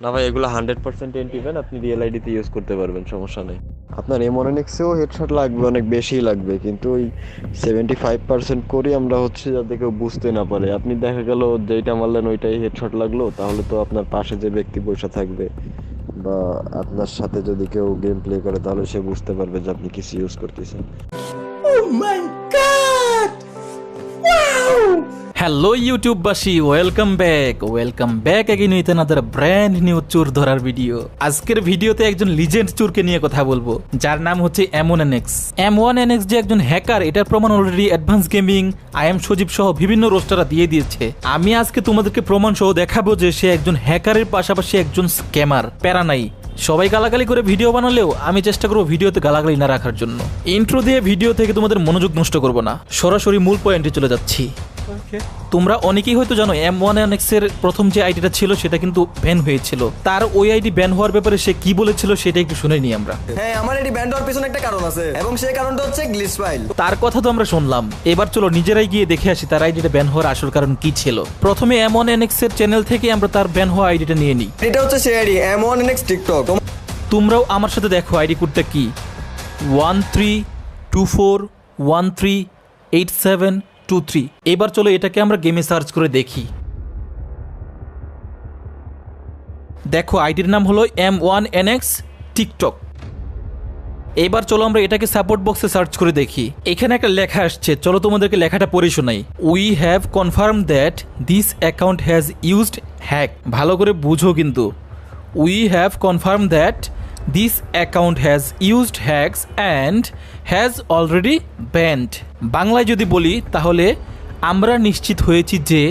না ভাই এগুলো হান্ড্রেড পার্সেন্ট এন্টিভেন আপনি রিয়েল আইডিতে ইউজ করতে পারবেন সমস্যা নেই। আপনার এমনএক্সেও হেডশট লাগবে অনেক বেশিই লাগবে কিন্তু ওই সেভেন্টি ফাইভ পার্সেন্ট করি আমরা হচ্ছে যাতে কেউ বুঝতে না পারে। আপনি দেখা গেল যেইটা মারলেন ওইটাই হেডশট লাগল তাহলে তো আপনার পাশে যে ব্যক্তি বসে থাকবে বা আপনার সাথে যদি কেউ গেম প্লে করে তাহলে সে বুঝতে পারবে যে আপনি কিছু ইউজ করতেছেন। Hello ইউটিউববাসী welcome back welcome back again with another brand new চোর ধরার ভিডিও আজকের ভিডিওতে একজন লিজেন্ড চোরকে নিয়ে কথা বলব যার নাম হচ্ছে M one NX M one NX যে একজন হ্যাকার এটার প্রমাণ already advance gaming I M Sajib সহ বিভিন্ন রোস্টাররা দিয়ে দিয়েছে আমি আজকে তোমাদেরকে প্রমাণ সহ দেখাবো যে সে একজন হ্যাকারের পাশাপাশি একজন স্ক্যামার প্যারা নাই সবাই গালাগালি করে ভিডিও বানালেও আমি চেষ্টা করব ভিডিওতে গালাগালি না রাখার জন্য ইন্ট্রো দিয়ে ভিডিও থেকে তোমাদের মনোযোগ নষ্ট করব না সরাসরি মূল পয়েন্টে চলে যাচ্ছি তোমরা অনেকেই হয়তো জানো এম ওয়ানের প্রথম যে আইডিটা ছিল সেটা কিন্তু ব্যান হয়েছিল। তার ওই আইডি ব্যান হওয়ার ব্যাপারে সে কি বলেছিল সেটা একটু শুনে নিই আমরা। হ্যাঁ আমার এটি ব্যান্ড হওয়ার পিছনে একটা কারণ আছে এবং সেই কারণটা হচ্ছে গ্লিচ ফাইল তার কথা তো আমরা শুনলাম। এবার চলো নিজেরাই গিয়ে দেখে আসি তার আইডিটা ব্যান হওয়ার আসল কারণ কি ছিল। প্রথমে এম ওয়ানের চ্যানেল থেকে আমরা তার ব্যান হওয়া আইডিটা নিয়ে নিই। এটা হচ্ছে সেই আইডি এম ওয়ান টিকটক তোমরাও আমার সাথে দেখো আইডি কোডটা কি। One three two four one three eight seven two three এবার চলো এটাকে আমরা গেমে সার্চ করে দেখি। দেখো আইডির নাম হলো M one N X TikTok এবার চলো আমরা এটাকে সাপোর্ট বক্সে সার্চ করে দেখি। এখানে একটা লেখা আসছে, চলো তোমাদেরকে লেখাটা পড়ে শোনাই। We have confirm that this account has used hack ভালো করে বুঝো কিন্তু। We have confirm that this account has used hacks and has already banned বাংলায় যদি বলি, তাহলে আমরা নিশ্চিত হয়েছি যে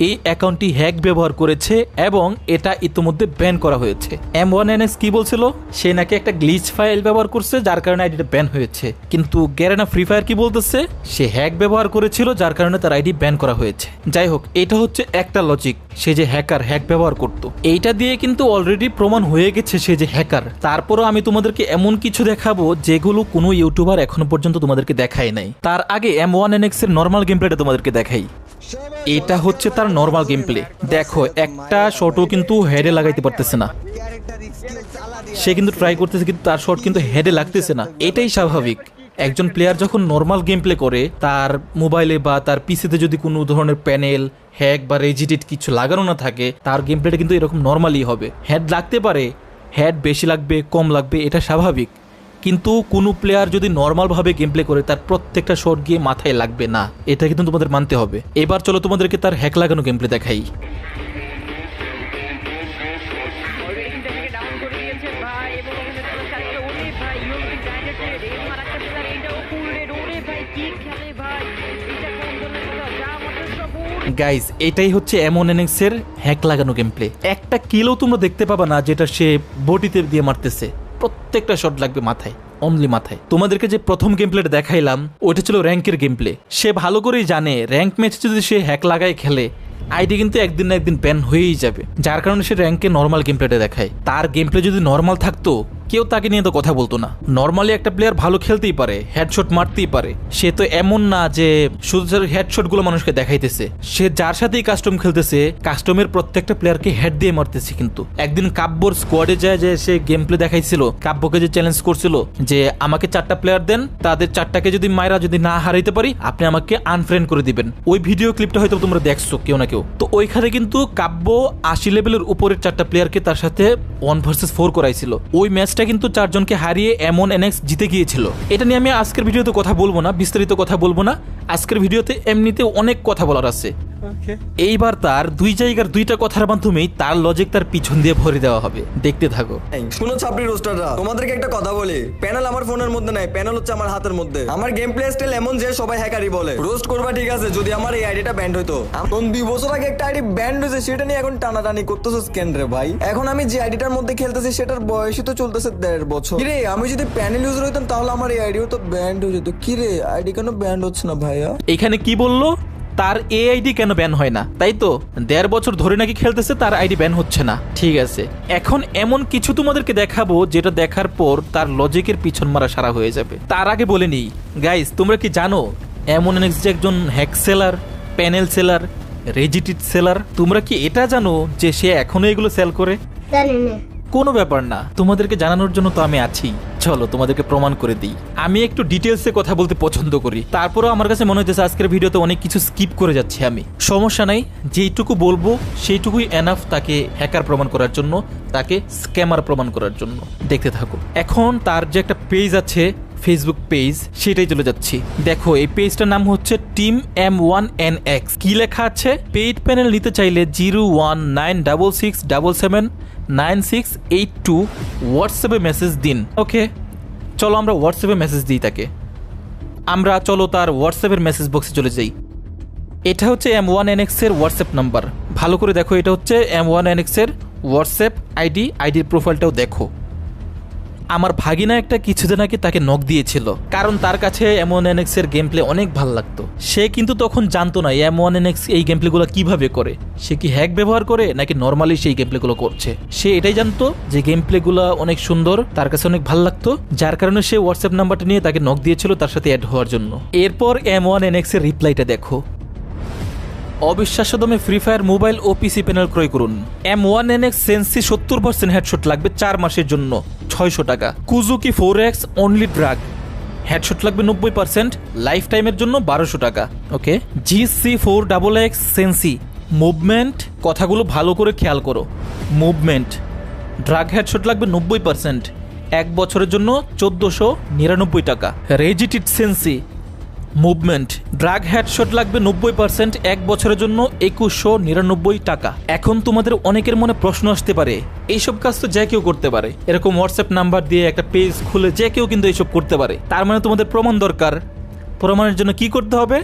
এই অ্যাকাউন্টটি হ্যাক ব্যবহার করেছে এবং এটা ইতিমধ্যে ব্যান করা হয়েছে। এম ওয়ান এন কি বলছিল? সে নাকি একটা গ্লিচ ফাইল ব্যবহার করছে যার কারণে আইডিটা ব্যান হয়েছে। কিন্তু গ্যারেনা ফ্রি ফায়ার কি বলতেছে? সে হ্যাক ব্যবহার করেছিল যার কারণে তার আইডি ব্যান করা হয়েছে। যাই হোক, এটা হচ্ছে একটা লজিক সে যে হ্যাকার হ্যাক ব্যবহার করত। এইটা দিয়ে কিন্তু অলরেডি প্রমাণ হয়ে গেছে সে যে হ্যাকার। তারপরও আমি তোমাদেরকে এমন কিছু দেখাবো যেগুলো কোনো ইউটিউবার এখনও পর্যন্ত তোমাদেরকে দেখায় নাই। তার আগে এম ওয়ান এন এক্সের নর্মাল গেম প্লেটা তোমাদেরকে দেখাই। এটা হচ্ছে তার নর্মাল গেম প্লে দেখো, একটা শটও কিন্তু হেডে লাগাইতে পারতেছে না। সে কিন্তু ট্রাই করতেছে, কিন্তু তার শট কিন্তু হেডে লাগতেছে না। এটাই স্বাভাবিক। একজন প্লেয়ার যখন নর্মাল গেম প্লে করে, তার মোবাইলে বা তার পিসিতে যদি কোনো ধরনের প্যানেল হ্যাক বা রেজিটেড কিছু লাগানো না থাকে, তার গেম প্লেটা কিন্তু এরকম নর্মালি হবে। হেড লাগতে পারে হেড বেশি লাগবে, কম লাগবে, এটা স্বাভাবিক। কিন্তু কোনো প্লেয়ার যদি নর্মালভাবে গেম প্লে করে, তার প্রত্যেকটা শট গিয়ে মাথায় লাগবে না। এটা কিন্তু তোমাদের মানতে হবে। এবার চলো তোমাদেরকে তার হ্যাক লাগানো গেম প্লে দেখাই। গাইজ এটাই হচ্ছে এমন এনএক্স এর হ্যাক লাগানো গেম প্লে একটা কিলো তোমরা দেখতে পাবা না, যেটা সে বটিতে দিয়ে মারতেছে। প্রত্যেকটা শট লাগবে মাথায় অনলি মাথায়। তোমাদেরকে যে প্রথম গেম প্লেটা দেখাইলাম, ওইটা ছিল র্যাঙ্কের গেম প্লে সে ভালো করেই জানে র্যাঙ্ক ম্যাচে যদি সে হ্যাক লাগায় খেলে আইডি কিন্তু একদিন না একদিন ব্যান হয়েই যাবে। যার কারণে সে র্যাঙ্কে নর্মাল গেম প্লেটা দেখায়। তার গেম প্লে যদি নর্মাল থাকতো কেউ তাকে নিয়ে তো কথা বলতো না। নর্মালি একটা প্লেয়ার ভালো খেলতেই পারে হেডশট মারতেই পারে। সে তো এমন না যে শুধু হেডশটগুলো মানুষকে দেখাইতেছে। সে যার সাথেই কাস্টম খেলতেছে কাস্টমের প্রত্যেকটা প্লেয়ারকে হেড দিয়ে মারতেছে কিন্তু। একদিন কাব্যর স্কোয়াডে যায় যে সে গেম প্লে দেখাইছিল, কাব্যকে যে চ্যালেঞ্জ করছিল, যে আমাকে চারটা প্লেয়ার দেন, তাদের চারটাকে যদি মায়েরা যদি না হারাইতে পারি, আপনি আমাকে আনফ্রেন্ড করে দিবেন। ওই ভিডিও ক্লিপটা হয়তো তোমরা দেখছ, কেউ না কেউ। তো ওইখানে কিন্তু কাব্য আশি লেভেলের উপরের চারটা প্লেয়ারকে তার সাথে ওয়ান ভার্সেস ফোর করাইছিল। ওই ম্যাচটা কিন্তু চারজনকে হারিয়ে এমন এনএক্স জিতে গিয়েছিল। এটা নিয়ে আমি আজকের ভিডিওতে কথা বলব না, বিস্তারিত কথা বলব না। আজকের ভিডিওতে এমনিতে অনেক কথা বলার আছে। এইবার তার দুই জায়গার দুইটা কথার মাধ্যমেই তার লজিক তার পিছন দিয়ে ভরে দেওয়া হবে। দেখতে থাকো। শুনো ছাপড়ি রোস্টাররা তোমাদেরকে একটা কথা বলি। প্যানেল আমার ফোনের মধ্যে নাই প্যানেল হচ্ছে আমার হাতের মধ্যে। আমার গেম প্লে স্টাইল এমন যে সবাই হ্যাকারই বলে। রোস্ট করবা ঠিক আছে যদি আমার এই আইডিটা ব্যান্ড হইতো। এখন দুই বছর আগে একটা আইডি ব্যান্ড হয়েছে সেটা নিয়ে এখন টানাটানি করতেছো স্ক্যান রে ভাই? এখন আমি যে আইডিটার মধ্যে খেলতেছি সেটার বয়সই তো চলতেছে দেড় বছর। কিরে আমি যদি প্যানেল ইউজার হইতাম তাহলে আমার এই আইডিও তো ব্যান্ড হয়ে যেত। কিরে আইডি কেন ব্যান্ড হচ্ছে না ভাইয়া? এখানে কি বলল? তার এ আইডি কেন ব্যান হয় না? তাই তো? দেড় বছর ধরে নাকি খেলতেছে, তার আইডি ব্যান হচ্ছে না। ঠিক আছে। এখন এমন কিছু তোমাদেরকে দেখাবো, যেটা দেখার পর তার লজিকের পিছন মারা সারা হয়ে যাবে। তার আগে বলে নিই গাইস তোমরা কি জানো? এমন যে একজন hack seller panel seller registered seller তোমরা কি এটা জানো যে সে এখনও এগুলো সেল করে? জানি না। কোনো ব্যাপার না। তোমাদেরকে জানানোর জন্য তো আমি আছি। চলো, তোমাদেরকে প্রমাণ করে দিই। আমি একটু ডিটেলসে কথা বলতে পছন্দ করি। তারপরেও আমার কাছে মনে হচ্ছে আজকের ভিডিওতে অনেক কিছু স্কিপ করে যাচ্ছি আমি। সমস্যা নাই, যেইটুকু বলব, সেইটুকুই এনাফ তাকে হ্যাকার প্রমাণ করার জন্য, তাকে স্ক্যামার প্রমাণ করার জন্য। দেখতে থাকো। এখন তার যে একটা পেজ আছে ফেসবুক পেজ সেটাই চলে যাচ্ছি। দেখো, এই পেজটার নাম হচ্ছে team M one N X কি লেখা আছে? পেইড প্যানেল নিতে চাইলে zero one nine double six double seven nine six eight two হোয়াটসঅ্যাপে মেসেজ দিন। ওকে চলো আমরা হোয়াটসঅ্যাপে মেসেজ দিই তাকে। আমরা, চলো তার হোয়াটসঅ্যাপের মেসেজ বক্সে চলে যাই। এটা হচ্ছে এম ওয়ান এন এক্সের হোয়াটসঅ্যাপ নাম্বার ভালো করে দেখো, এটা হচ্ছে এম ওয়ান এন এক্সের হোয়াটসঅ্যাপ আইডি আইডির প্রোফাইলটাও দেখো। আমার ভাগিনা একটা কিছুদিন আগে তাকে নক দিয়েছিল। কারণ তার কাছে এম ওয়ান এন এর গেম প্লে অনেক ভালো লাগতো। সে কিন্তু তখন জানতো না এম ওয়ান এন এক্স এই গেম প্লেগুলো কীভাবে করে। সে কি হ্যাক ব্যবহার করে নাকি নর্মালি সেই গেম প্লেগুলো করছে? সে এটাই জানতো যে গেম প্লেগুলো অনেক সুন্দর, তার কাছে অনেক ভালো লাগতো, যার কারণে সে হোয়াটসঅ্যাপ নাম্বারটা নিয়ে তাকে নক দিয়েছিল তার সাথে অ্যাড হওয়ার জন্য। এরপর এম ওয়ান এন এক্সের রিপ্লাইটা দেখো। অবিশ্বাস্য দমে ফ্রি ফায়ার মোবাইল ও পিসি প্যানেল ক্রয় করুন। M one N X sensi সত্তর পার্সেন্ট হেডশট লাগবে চার মাসের জন্য, ছয়শো টাকা। কুজুকি four X only drag headshot লাগবে নব্বই পার্সেন্ট লাইফ টাইমের জন্য বারোশো টাকা। Okay G C four double X sensi movement কথাগুলো ভালো করে খেয়াল করো। মুভমেন্ট ড্রাগ হেডশট লাগবে নব্বই পার্সেন্ট এক বছরের জন্য চোদ্দোশো নিরানব্বই টাকা। রেজিটিড সেন্সি মুভমেন্ট। ড্রাগ হ্যাডশট লাগবে নব্বই পার্সেন্ট এক বছরের জন্য একুশশো নিরানব্বই টাকা। এখন তোমাদের অনেকের মনে প্রশ্ন আসতে পারে, এইসব কাজ তো যে কেউ করতে পারে। এরকম হোয়াটসঅ্যাপ নাম্বার দিয়ে একটা পেজ খুলে যে কেউ কিন্তু এইসব করতে পারে। তার মানে তোমাদের প্রমাণ দরকার। প্রমাণের জন্য কি করতে হবে?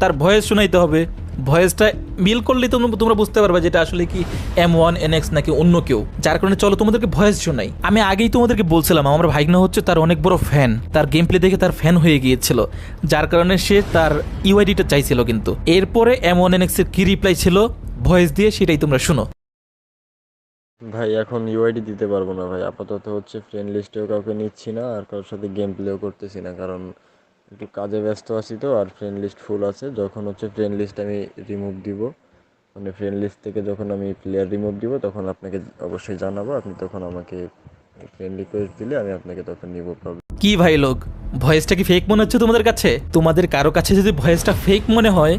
তার ভয়ে শোনাইতে হবে। ভয়েসটা মিল করলেই তোমরা তোমরা বুঝতে পারবে যেটা আসলে কি এম ওয়ান এন এক্স নাকি অন্য কেউ। যার কারণে চলো তোমাদেরকে ভয়েস শোনাই। আমি আগেই তোমাদেরকে বলছিলাম, আমার ভাইগনা হচ্ছে তার অনেক বড় ফ্যান তার গেম প্লে দেখে তার ফ্যান হয়ে গিয়েছিল। যার কারণে সে তার ইউআইডিটা চাইছিল কিন্তু। এরপরে এম ওয়ান এন এক্সের কি রিপ্লাই ছিল? ভয়েস দিয়ে সেটাই তোমরা শুনো। ভাই, এখন ইউআইডি দিতে পারব না ভাই। আপাতত হচ্ছে ফ্রেন্ড লিস্টেও কাউকে নিচ্ছি না, আর কারোর সাথে গেম প্লেও করতেছি না, কারণ একটু কাজে ব্যস্ত আছি তো, আর ফ্রেন্ড লিস্ট ফুল আছে। যখন হচ্ছে ফ্রেন্ড লিস্ট আমি রিমুভ দিব মানে ফ্রেন্ড লিস্ট থেকে যখন আমি প্লেয়ার রিমুভ দিব, তখন আপনাকে অবশ্যই জানাব। আপনি তখন আমাকে ফ্রেন্ড রিকোয়েস্ট দিলে আমি আপনাকে তখন নিব প্রবলেম কি ভাই লোক, ভয়েসটা কি ফেক মনে হচ্ছে তোমাদের কাছে? তোমাদের কারও কাছে যদি ভয়েসটা ফেক মনে হয়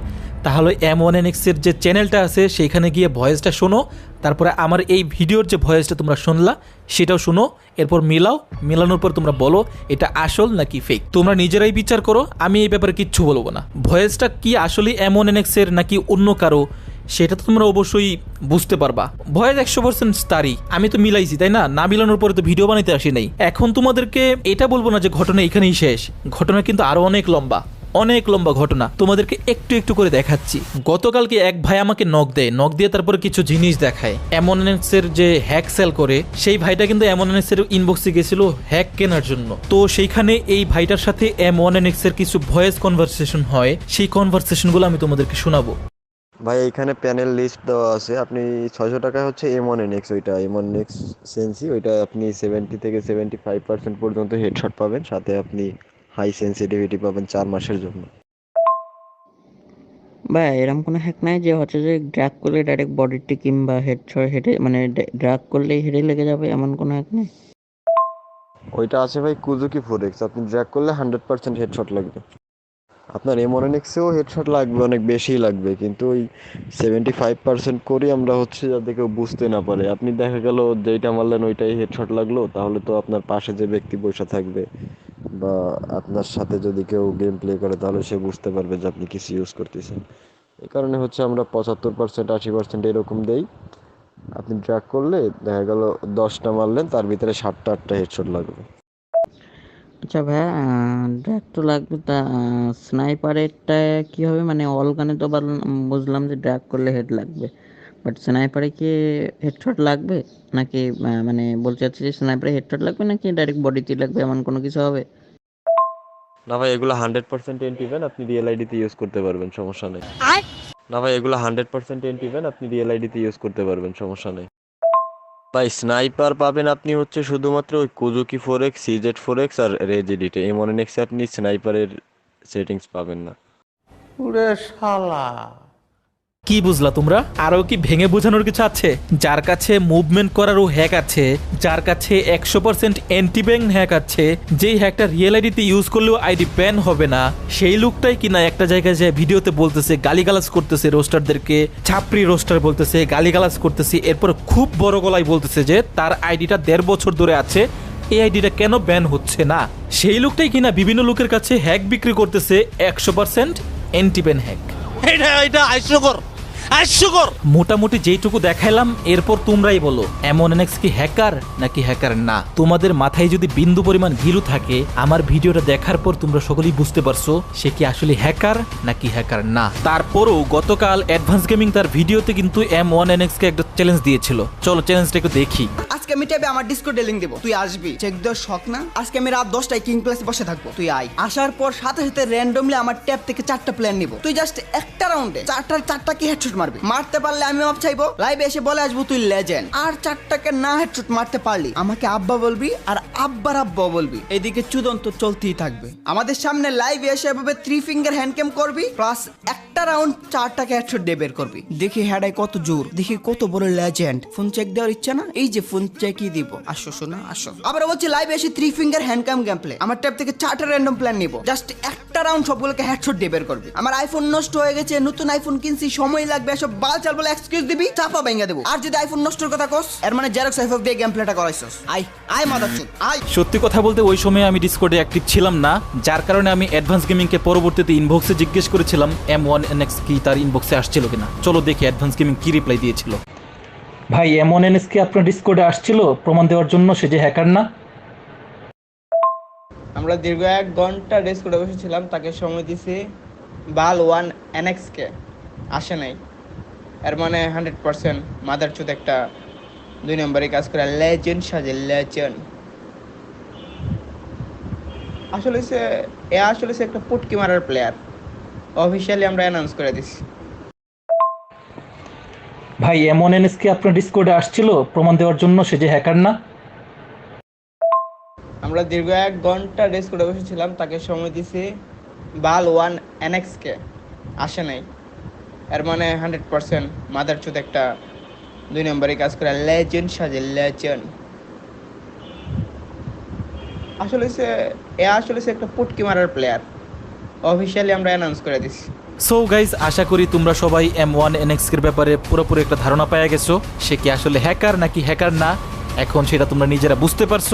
তাহলে এম ওয়ান এন এক্সের যে চ্যানেলটা আছে সেইখানে গিয়ে ভয়েসটা শোনো। তারপরে আমার এই ভিডিওর যে ভয়েসটা তোমরা শুনলা, সেটাও শোনো। এরপর মিলাও, মিলানোর পর তোমরা বলো, এটা আসল নাকি ফেক তোমরা নিজেরাই বিচার করো, আমি এই ব্যাপারে কিচ্ছু বলব না। ভয়েসটা কি আসলে এম ওয়ান এন এক্সের নাকি অন্য কারও? সেটা তো তোমরা অবশ্যই বুঝতে পারবা। ভয়েস একশো পার্সেন্ট তারই। আমি তো মিলাইছি, তাই না? না মিলানোর পরে তো ভিডিও বানাইতে আসি নাই। এখন তোমাদেরকে এটা বলব না যে ঘটনা এখানেই শেষ। ঘটনা কিন্তু আরও অনেক লম্বা। অনেক লম্বা ঘটনা। তোমাদেরকে একটু একটু করে দেখাচ্ছি। গতকালকে এক ভাই আমাকে নখ দেয়। নখ দিয়ে তারপরে কিছু জিনিস দেখায়। অ্যামোনেন্স এর যে হ্যাক সেল করে, সেই ভাইটা কিন্তু অ্যামোনেন্স এর ইনবক্সে গেছিল হ্যাক কেনার জন্য। তো সেইখানে এই ভাইটার সাথে অ্যামোনেন্স এর কিছু ভয়েস কনভারসেশন হয়। সেই কনভারসেশনগুলো আমি তোমাদেরকে শোনাবো। ভাই এখানে প্যানেল লিস্ট দেওয়া আছে। আপনি ছয়শো টাকা হচ্ছে এম এন এক্স ওইটা এম ওয়ান এক্স সেন্সি ওইটা আপনি সেভেন্টি থেকে সেভেন্টি ফাইভ পার্সেন্ট পর্যন্ত হেডশট পাবেন। সাথে আপনি হাই সেন্সিটিভিটি পাবেন চার মাসের জন্য। বা এরকম কোনো হ্যাক নাই যে হচ্ছে যে ড্রাগ করলে ডাইরেক্ট বডিতে কিংবা হেড ছয় হেডে মানে ড্রাগ করলেই হেডে লেগে যাবে এমন কোনো হ্যাক নেই? ওইটা আছে ভাই কুজুকি ফোর এক্স আপনি ড্র্যাগ করলে হান্ড্রেড পার্সেন্ট হেডশট লাগবে। আপনার এম ওয়ান এক্সেও হেডশট লাগবে অনেক বেশি লাগবে কিন্তু ওই সেভেন্টি ফাইভ পার্সেন্ট করি আমরা হচ্ছে যাতে কেউ বুঝতে না পারে। আপনি দেখা গেল যেইটা মারলেন ওইটাই হেডশট লাগল তাহলে তো আপনার পাশে যে ব্যক্তি বসে থাকবে বা আপনার সাথে যদি কেউ গেম প্লে করে, তাহলে সে বুঝতে পারবে যে আপনি কিছু ইউজ করতেছেন। এই কারণে হচ্ছে আমরা পঁচাত্তর পার্সেন্ট আশি পার্সেন্ট এরকম দেই। আপনি ট্র্যাক করলে দেখা গেল দশটা মারলেন, তার ভিতরে সাতটা, আটটা হেডশট লাগবে। আচ্ছা ভাইয়া ড্রাগ তো লাগবে, তা স্নাইপারেরটা কি হবে মানে অল গানে তো বুঝলাম যে ড্রাগ করলে হেড লাগবে। বাট স্নাইপারে কি হেডশট লাগবে? নাকি মানে বলতে চাচ্ছি যে স্নাইপারে হেডশট লাগবে নাকি ডাইরেক্ট বডিতে লাগবে এমন কোনো কিছু হবে? না ভাই এগুলো হান্ড্রেড পার্সেন্ট এন্ট ইভেন আপনি রিয়েল আইডিতে ইউজ করতে পারবেন সমস্যা নেই। না ভাই এগুলো হান্ড্রেড পার্সেন্ট এন্ট ইভেন আপনি রিয়েল আইডিতে ইউজ করতে পারবেন সমস্যা নেই। ভাই স্নাইপার পাবেন আপনি হচ্ছে শুধুমাত্র ওই কুজুকি four X CZ four X আর রেজ এডিটে এমন এক্সে আপনি স্নাইপারের সেটিংস পাবেন না। ওরে শালা! কি বুঝলা তোমরা? আরও কি ভেঙে বোঝানোর কিছু আছে? যার কাছে মুভমেন্ট করারও হ্যাক আছে, যার কাছে একশো পার্সেন্ট অ্যান্টি ব্যাংক হ্যাক আছে, যেই হ্যাকটা রিয়েল আইডিতে ইউজ করলেও আইডি ব্যান হবে না, সেই লোকটাই কিনা একটা জায়গায় যে ভিডিওতে বলতেছে, গালিগালাজ করতেছে রোস্টারদেরকে ছাপড়ি রোস্টার বলতেছে, গালিগালাজ করতেছে, এরপর খুব বড় গলায় বলতেছে যে তার আইডিটা দেড় বছর ধরে আছে, এই আইডিটা কেন ব্যান হচ্ছে না? সেই লোকটাই কিনা বিভিন্ন লোকের কাছে হ্যাক বিক্রি করতেছে একশো পার্সেন্ট অ্যান্টি ব্যান হ্যাক এটা এটা হাস্যকর হাস্যকর মোটামুটি যেইটুকু দেখাইলাম এরপর তোমরাই বলো এমন এনএক্স কি হ্যাকার নাকি হ্যাকার না? তোমাদের মাথায় যদি বিন্দু পরিমাণ ঘিলু থাকে আমার ভিডিওটা দেখার পর তোমরা সকলেই বুঝতে পারছ সে কি আসলে হ্যাকার নাকি হ্যাকার না। তারপরও গতকাল অ্যাডভান্স গেমিং তার ভিডিওতে কিন্তু এম ওয়ান এনএক্স কে একটা চ্যালেঞ্জ দিয়েছিল। চলো চ্যালেঞ্জটা একটু দেখি। আজকে আমি ট্যাবে আমার ডিসকো ডেলিং দেবো। তুই আসবি। চেক দেওয়ার শখ না? আজকে আমি রাত দশটায় কিং প্লেসে বসে থাকব। তুই আয়। আসার পর সাথে সাথে র্যান্ডমলি আমার ট্যাব থেকে চারটা প্ল্যান নিবো। তুই জাস্ট একটা রাউন্ডে চারটার চারটা কি হেডশট মারবি। মারতে পারলে আমি মাপ চাইব? লাইভে এসে বলে আসব তুই লেজেন্ড আর চারটাকে না হেডশট মারতে পারলি। আমাকে আব্বা বলবি আর আব্বার আব্বা বলবি। এদিকে চুদন তো চলতেই থাকবে। আমাদের সামনে লাইভে এসে এভাবে থ্রি ফিঙ্গার হ্যান্ডক্যাম করবি প্লাস একটা রাউন্ড চারটাকে হেডশট দিয়ে বের করবি। দেখি হ্যাডাই কত জোর। দেখি কত বড় লেজেন্ড ফোন চেক দেওয়ার ইচ্ছা না? এই যে ফোন চেকই দিব। আসো শোনা আসো। আবার বলছি লাইভ এসে three finger hand cam game play আমার ট্যাব থেকে চারটা র্যান্ডম প্ল্যান নিব। জাস্ট একটা রাউন্ড সবগুলোকে হেডশট দিয়ে বের করবি। আমার আইফোন নষ্ট হয়ে গেছে নতুন আইফোন কিনছি সময় লাগবে এসব বাল চাল বলে এক্সকিউজ দিবি চাপা ভেঙে দেবো। আর যদি আইফোন নষ্টর কথা কস এর মানে জেরক্স আইফোন দিয়ে গেম প্লেটা করাইছস। আই আই মাদার আই সত্যি কথা বলতে ওই সময় আমি ডিসকর্ডে অ্যাক্টিভ ছিলাম না যার কারণে আমি অ্যাডভান্স গেমিংকে পরবর্তীতে ইনবক্সে জিজ্ঞেস করেছিলাম এম ওয়ান এনএক্স কি তার ইনবক্সে আসছিল কিনা। চলো দেখি অ্যাডভান্স গেমিং কি রিপ্লাই দিয়েছিল। ভাই এম ওয়ান কি আপনার ডিসকর্ডে আসছিল? প্রমাণ দেওয়ার জন্য সে যে হ্যাকার না? আমরা দীর্ঘ এক ঘণ্টা রেস্ট করে বসেছিলাম, তাকে সময় দিছি বাল ওয়ান এনএক্সকে। আসে নাই। এর মানে হান্ড্রেড পার্সেন্ট মাদার চুত একটা দুই নম্বরে কাজ করে। লেজেন্ড সাজে, লেজেন্ড। আসলে সে, এ আসলে সে একটা পুটকি মারার প্লেয়ার অফিসিয়ালি আমরা অ্যানাউন্স করে দিছি। ভাই এম ওয়ান এনএক্স কি আপনার ডিসকর্ডে আসছিল? প্রমাণ দেওয়ার জন্য সে যে হ্যাকার না? আমরা দীর্ঘ এক ঘণ্টা রেস্ট করে বসেছিলাম, তাকে সময় দিছি বাল ওয়ান এনএক্সকে আসে নাই। এর মানে হান্ড্রেড পার্সেন্ট মাদার চুত একটা দুই নম্বরে কাজ করে। লেজেন্ড সাজে, লেজেন্ড। আসলে সে, এ আসলে সে একটা পুটকি মারার প্লেয়ার অফিসিয়ালি আমরা অ্যানাউন্স করে দিছি। সো গাইজ আশা করি তোমরা সবাই এম ওয়ান এনএক্স এর ব্যাপারে পুরোপুরি একটা ধারণা পেয়ে গেছো। সে কি আসলে হ্যাকার নাকি হ্যাকার না? এখন সেটা তোমরা নিজেরা বুঝতে পারছ।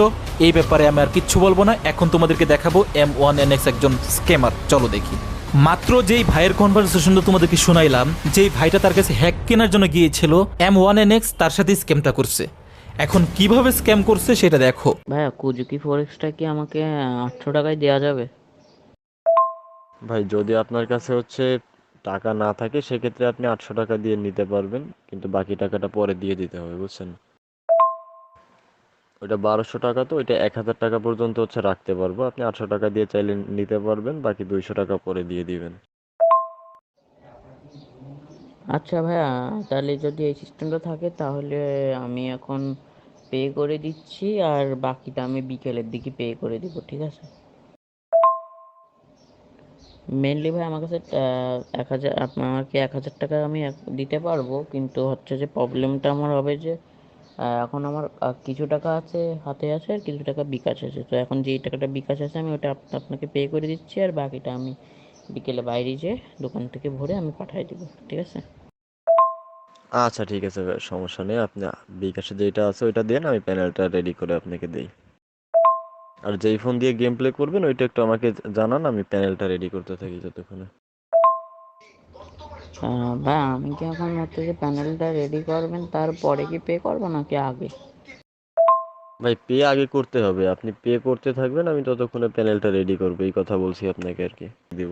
এই ব্যাপারে আমি আর কিচ্ছু বলব না। এখন তোমাদেরকে দেখাবো এম ওয়ান এনএক্স একজন স্কেমার চলো দেখি। মাত্র যেই ভাইয়ের কনভারসেশনটা তোমাদেরকে শোনাইলাম যেই ভাইটা তার কাছে হ্যাক কেনার জন্য গিয়েছিল এম ওয়ান এনএক্স তার সাথে স্ক্যামটা করছে। এখন কীভাবে স্ক্যাম করছে সেটা দেখো। ভাইয়া কুজুকি ফরেক্সটা কি আমাকে আটশো টাকায় দেওয়া যাবে? ভাই যদি আপনার কাছে হচ্ছে টাকা না থাকে সেক্ষেত্রে আপনি আটশো টাকা দিয়ে নিতে পারবেন কিন্তু বাকি টাকাটা পরে দিয়ে দিতে হবে বুঝছেন? ওইটা বারোশো টাকা তো, ওইটা এক হাজার টাকা পর্যন্ত হচ্ছে রাখতে পারব। আপনি আটশো টাকা দিয়ে চাইলে নিতে পারবেন, বাকি দুইশো টাকা পরে দিয়ে দিবেন। আচ্ছা ভাইয়া, তাহলে যদি এই সিস্টেমটা থাকে, তাহলে আমি এখন পে করে দিচ্ছি, আর বাকিটা আমি বিকেলের দিকে পে করে দিব, ঠিক আছে? মেনলি ভাই আমার কাছে এক হাজার আমাকে এক হাজার টাকা আমি দিতে পারব? কিন্তু হচ্ছে যে প্রবলেমটা আমার হবে যে এখন আমার কিছু টাকা আছে, হাতে আছে আর কিছু টাকা বিকাশ আছে। তো এখন যেই টাকাটা বিকাশ আছে আমি ওটা আপনাকে পে করে দিচ্ছি আর বাকিটা আমি বিকেলে বাইরে যেয়ে দোকান থেকে ভরে আমি পাঠিয়ে দেবো, ঠিক আছে? আচ্ছা ঠিক আছে, সমস্যা নেই। আপনি বিকাশে যেটা আছে ওইটা দেন, আমি প্যানেলটা রেডি করে আপনাকে দেই। আর যেই ফোন দিয়ে গেম প্লে করবেন, ওইটা একটু আমাকে জানান, আমি প্যানেলটা রেডি করতে থাকি যতক্ষণে। ভাই আমি কি এখন হচ্ছে যে প্যানেলটা রেডি করবেন তারপরে কি পে করব নাকি আগে? ভাই পে আগে করতে হবে। আপনি পে করতে থাকবেন আমি ততক্ষণে প্যানেলটা রেডি করব। এই কথা বলছি আপনাকে আর কি দিব।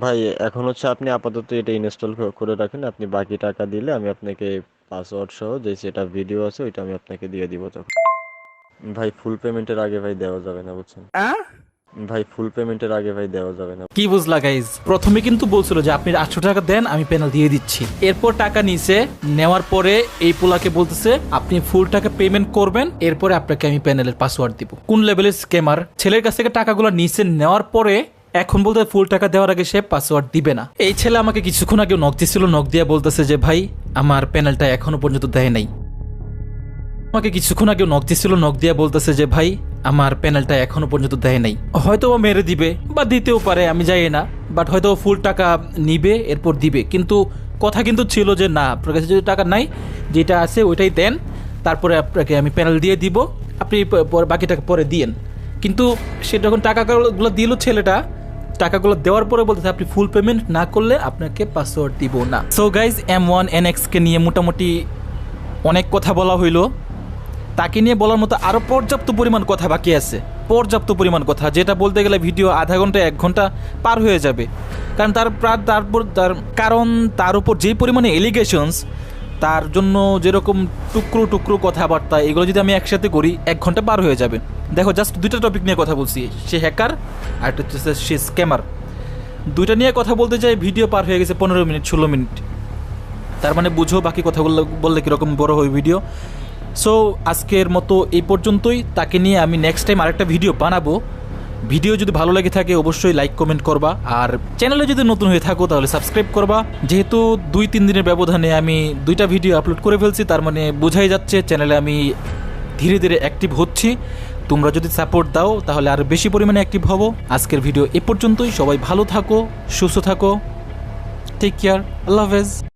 ভাই এখন হচ্ছে আপনি আপাতত এটা ইনস্টল করে রাখেন। আপনি বাকি টাকা দিলে আমি আপনাকে পাসওয়ার্ড সহ যে সেটা ভিডিও আছে ওইটা আমি আপনাকে দিয়ে দিব তখন। ভাই ফুল পেমেন্টের আগে ভাই দেওয়া যাবে না বুঝছেন? ভাই ফুল পেমেন্টের আগে ভাই দেওয়া যাবে না। কি বুঝলা গাইজ প্রথমে কিন্তু বলছিল যে, আপনি আটশো টাকা দেন, আমি প্যানেল দিয়ে দিচ্ছি। এরপর টাকা নিছে, নেওয়ার পরে এই পোলাকে বলতেছে, আপনি ফুল টাকা পেমেন্ট করবেন, এরপরে আপনাকে আমি প্যানেলের পাসওয়ার্ড দিব। কোন লেভেলের স্কেমার ছেলের কাছ থেকে টাকাগুলো নিছে, নেওয়ার পরে এখন বলতে ফুল টাকা দেওয়ার আগে সে পাসওয়ার্ড দিবে না। এই ছেলে আমাকে কিছুক্ষণ আগে নক দিছিল নক দিয়ে বলতেছে যে, ভাই, আমার প্যানেলটা এখনও পর্যন্ত দেয় নাই। আমাকে কিছুক্ষণ আগে নখ দিছিল নখ দিয়ে বলতেছে যে, ভাই, আমার প্যানেলটা এখনও পর্যন্ত দেয় নাই। হয়তো ও মেরে দিবে বা দিতেও পারে, আমি যাই না বাট হয়তো ফুল টাকা নিবে, এরপর দিবে। কিন্তু কথা কিন্তু ছিল যে, না, আপনার কাছে যদি টাকা নাই, যেটা আছে ওইটাই দেন, তারপরে আপনাকে আমি প্যানেল দিয়ে দিব, আপনি বাকি টাকা পরে দিয়েন। কিন্তু সে যখন টাকাগুলো দিল ছেলেটা, টাকাগুলো দেওয়ার পরে বলতেছে, আপনি ফুল পেমেন্ট না করলে আপনাকে পাসওয়ার্ড দিব না। So guys M one N এক্সকে নিয়ে মোটামুটি অনেক কথা বলা হইল। তাকে নিয়ে বলার মতো আরও পর্যাপ্ত পরিমাণ কথা বাকি আছে। পর্যাপ্ত পরিমাণ কথা, যেটা বলতে গেলে ভিডিও আধা ঘণ্টা, এক ঘণ্টা পার হয়ে যাবে। কারণ তার প্রায় তারপর তার কারণ তার উপর যে পরিমাণে এলিগেশনস তার জন্য যেরকম টুকরো টুকরো কথাবার্তা, এগুলো যদি আমি একসাথে করি, এক ঘণ্টা পার হয়ে যাবে। দেখো জাস্ট দুইটা টপিক নিয়ে কথা বলছি। সে হ্যাকার আর হচ্ছে সে স্ক্যামার দুইটা নিয়ে কথা বলতে যাই ভিডিও পার হয়ে গেছে পনেরো মিনিট, ষোলো মিনিট। তার মানে বুঝো বাকি কথাগুলো বললে কীরকম বড় হয় ভিডিও সো আজকের মতো এই পর্যন্তই। তাকে নিয়ে আমি নেক্সট টাইম আরেকটা ভিডিও বানাবো। ভিডিও যদি ভালো লেগে থাকে, অবশ্যই লাইক কমেন্ট করবা। আর চ্যানেলে যদি নতুন হয়ে থাকো, তাহলে সাবস্ক্রাইব করবা। যেহেতু দুই, তিন দিনের ব্যবধানে আমি দুইটা ভিডিও আপলোড করে ফেলছি, তার মানে বোঝাই যাচ্ছে চ্যানেলে আমি ধীরে ধীরে অ্যাক্টিভ হচ্ছি। তোমরা যদি সাপোর্ট দাও, তাহলে আরও বেশি পরিমাণে অ্যাক্টিভ হব। আজকের ভিডিও এ পর্যন্তই। সবাই ভালো থাকো, সুস্থ থাকো। টেক কেয়ার আল্লাহ হাফেজ